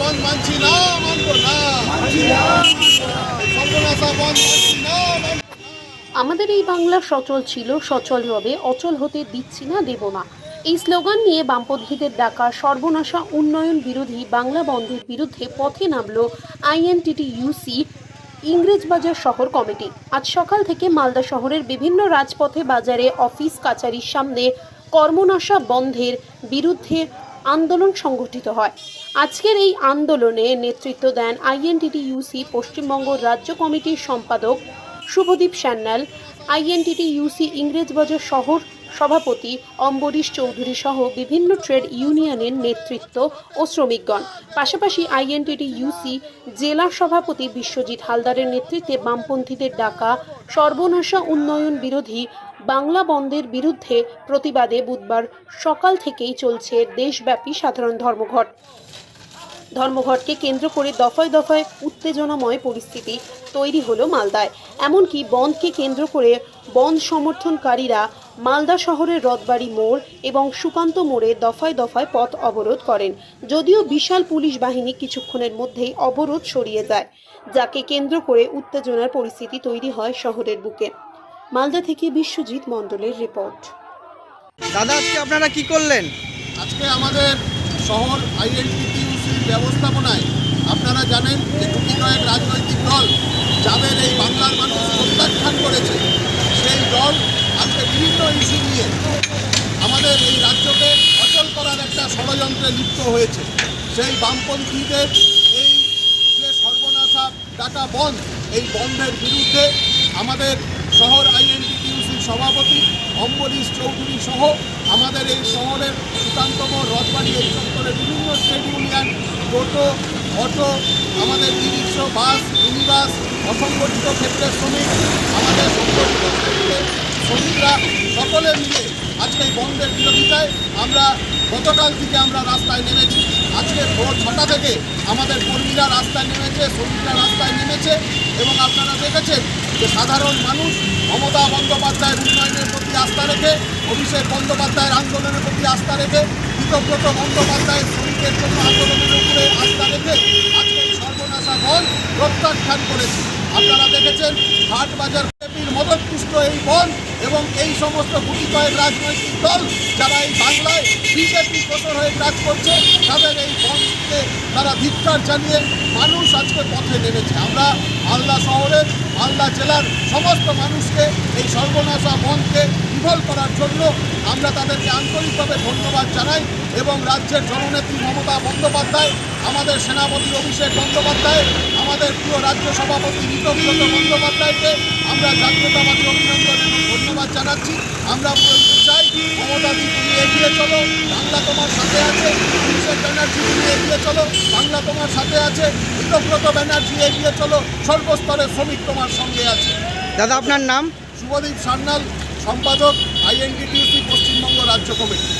বন্ধ মানছি না না। আমাদের এই বাংলা সচল ছিল, সচল হবে, অচল হতে দিচ্ছি না, দেব না। এই স্লোগান নিয়ে বামপন্থীদের ডাকা সর্বনাশা উন্নয়ন বিরোধী বাংলা বন্ধের বিরুদ্ধে পথে নামল আইএনটিটি ইউসি ইংরেজবাজার শহর কমিটি। আজ সকাল থেকে মালদা শহরের বিভিন্ন রাজপথে বাজারে অফিস কাচারির সামনে কর্মনাশা বন্ধের বিরুদ্ধে আন্দোলন সংগঠিত হয়। আজকের এই আন্দোলনে নেতৃত্ব দেন আইএনটিটি ইউসি পশ্চিমবঙ্গ রাজ্য কমিটির সম্পাদক শুভদীপ সান্যাল আইএনটিটি ইউসি ইংরেজবাজার শহর সভাপতি অম্বরীশ চৌধুরী সহ বিভিন্ন ট্রেড ইউনিয়নের নেতৃত্ব ও শ্রমিকগণ। পাশাপাশি আইএনটিটি ইউসি জেলা সভাপতি বিশ্বজিৎ হালদারের নেতৃত্বে বামপন্থীদের ডাকা সর্বনাশা উন্নয়ন বিরোধী বাংলা বন্ধের বিরুদ্ধে প্রতিবাদে বুধবার সকাল থেকেই চলছে দেশব্যাপী সাধারণ ধর্মঘট। ধর্মঘটকে কেন্দ্র করে দফায় দফায় উত্তেজনাময় পরিস্থিতি তৈরি হলো মালদায়। এমনকি বন্ধকে কেন্দ্র করে বন্ধ সমর্থনকারীরা মালদা শহরের রথবাড়ি মোড় এবং সুকান্ত মোড়ে দফায় দফায় পথ অবরোধ করেন যদিও বিশাল পুলিশ বাহিনী কিছুক্ষণের মধ্যেই অবরোধ সরিয়ে যায় যাকে কেন্দ্র করে উত্তেজনার পরিস্থিতি তৈরি হয় শহরের বুকে। মালদা থেকে বিশ্বজিৎ মণ্ডলের রিপোর্ট। দাদা আজকে আপনারা কি করলেন? আজকে আমাদের শহর আইএনটিটিউসির ব্যবস্থাপনায় আপনারা জানেন যে কয়েক রাজনৈতিক দল যাদের এই বাংলার মানুষ প্রত্যাখ্যান করেছে সেই দল আজকে বিভিন্ন নিয়ে আমাদের এই রাজ্যকে অচল করার একটা ষড়যন্ত্রে লিপ্ত হয়েছে। সেই বামপন্থীদের এই যে সর্বনাশা ডাটা বন্ধ, এই বন্ধের বিরুদ্ধে আমাদের শহর আইএনটিটিউসির সভাপতি অম্বরীশ চৌধুরী সহ আমাদের এই শহরের সুকান্তম রথবাড়ি এই চত্বরে বিভিন্ন ট্রেড ইউনিয়ন, টোটো, অটো, আমাদের রিক্সা, বাস, মিনিবাস, অসংগঠিত ক্ষেত্রের শ্রমিক, আমাদের সংগঠিত ক্ষেত্রে শ্রমিকরা সকলে মিলে আজকে এই বন্ধের বিরোধিতায় আমরা গতকাল থেকে আমরা রাস্তায় নেমেছি। আজকে ভোর ছটা থেকে আমাদের কর্মীরা রাস্তায় নেমেছে, শ্রমিকরা রাস্তায় নেমেছে এবং আপনারা দেখেছেন যে সাধারণ মানুষ মমতা বন্দ্যোপাধ্যায়ের উন্নয়নের প্রতি আস্থা রেখে, অভিষেক বন্দ্যোপাধ্যায়ের আন্দোলনের প্রতি আস্থা রেখে কৃতজ্ঞত বন্দ্যোপাধ্যায়ের শ্রমিকের জন্য আন্দোলনের উপরে আস্থা রেখে আজকে এই সর্বনাশা বন প্রত্যাখ্যান করেছে। আপনারা দেখেছেন হাট বাজার মদতপুষ্ট এই বন এবং এই সমস্ত গুটি কয়েক রাজনৈতিক দল যারা এই বাংলায় বিজেপি প্রচর হয়ে কাজ করছে, তাদের এই তারা ধিক্কার জানিয়ে মানুষ আজকে পথে নেমেছে। আমরা মালদা শহরের, মালদা জেলার সমস্ত মানুষকে এই সর্বনাশা বনকে বিফল করার জন্য আমরা তাদেরকে আন্তরিকভাবে ধন্যবাদ জানাই এবং রাজ্যের জননেত্রী মমতা বন্দ্যোপাধ্যায়, আমাদের সেনাপতি অভিষেক বন্দ্যোপাধ্যায়, আমাদের প্রিয় রাজ্য সভাপতি ঋতব্রত বন্দ্যোপাধ্যায়কে আমরা জাতীয়তাবাদী অভিনন্দন ধন্যবাদ জানাচ্ছি। আমরা চাই মমতাদি তুমি এগিয়ে চলো। বাংলা তোমার সাথে আছে। অভিষেক ব্যানার্জি তুমি এগিয়ে চলো। বাংলা তোমার সাথে আছে। ঋতব্রত ব্যানার্জি এগিয়ে চলো। সর্বস্তরের শ্রমিক তোমার সঙ্গে আছে। দাদা আপনার নাম? শুভদীপ সান্যাল সম্পাদক আইএনডিটিউসি পশ্চিমবঙ্গ রাজ্য কমিটি।